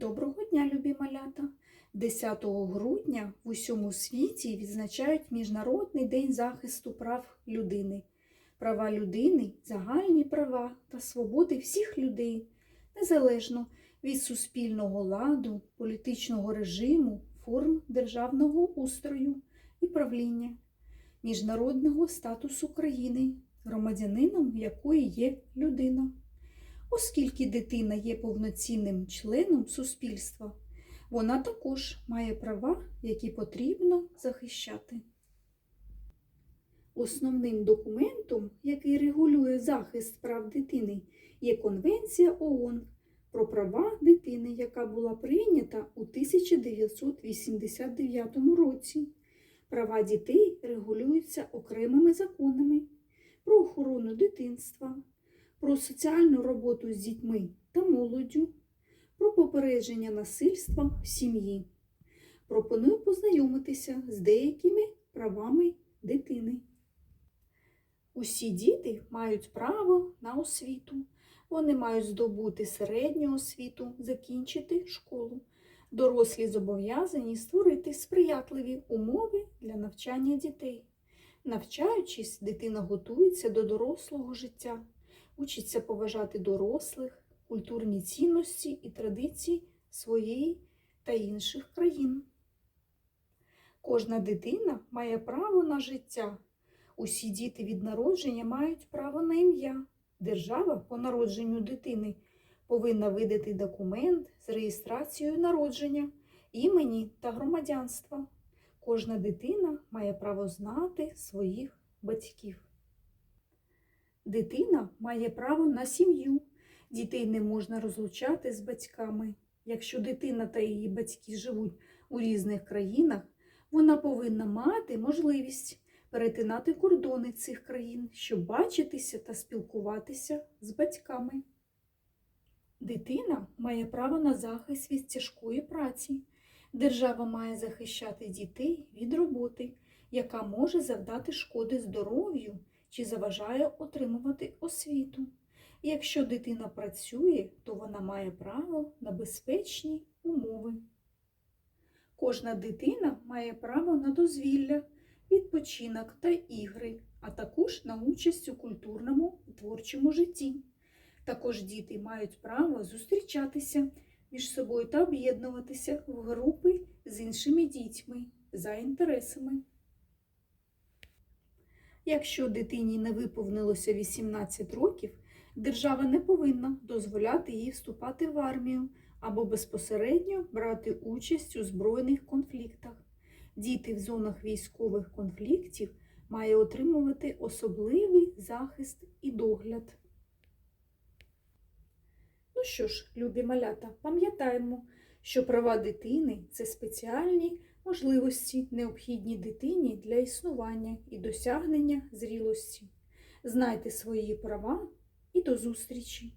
Доброго дня, любі малята! 10 грудня в усьому світі відзначають Міжнародний день захисту прав людини. Права людини загальні права та свободи всіх людей, незалежно від суспільного ладу, політичного режиму, форм державного устрою і правління, міжнародного статусу країни, громадянином якої є людина. Оскільки дитина є повноцінним членом суспільства, вона також має права, які потрібно захищати. Основним документом, який регулює захист прав дитини, є Конвенція ООН про права дитини, яка була прийнята у 1989 році. Права дітей регулюються окремими законами про охорону дитинства, про соціальну роботу з дітьми та молоддю, про попередження насильства в сім'ї. Пропоную познайомитися з деякими правами дитини. Усі діти мають право на освіту. Вони мають здобути середню освіту, закінчити школу. Дорослі зобов'язані створити сприятливі умови для навчання дітей. Навчаючись, дитина готується до дорослого життя, учиться поважати дорослих, культурні цінності і традиції своєї та інших країн. Кожна дитина має право на життя. Усі діти від народження мають право на ім'я. Держава по народженню дитини повинна видати документ з реєстрацією народження, імені та громадянства. Кожна дитина має право знати своїх батьків. Дитина має право на сім'ю. Дітей не можна розлучати з батьками. Якщо дитина та її батьки живуть у різних країнах, вона повинна мати можливість перетинати кордони цих країн, щоб бачитися та спілкуватися з батьками. Дитина має право на захист від тяжкої праці. Держава має захищати дітей від роботи, яка може завдати шкоди здоров'ю чи заважає отримувати освіту. Якщо дитина працює, то вона має право на безпечні умови. Кожна дитина має право на дозвілля, відпочинок та ігри, а також на участь у культурному творчому житті. Також діти мають право зустрічатися між собою та об'єднуватися в групи з іншими дітьми за інтересами. Якщо дитині не виповнилося 18 років, держава не повинна дозволяти їй вступати в армію або безпосередньо брати участь у збройних конфліктах. Діти в зонах військових конфліктів має отримувати особливий захист і догляд. Ну що ж, любі малята, пам'ятаємо, що права дитини це спеціальні можливості, необхідні дитині для існування і досягнення зрілості. Знайте свої права і до зустрічі!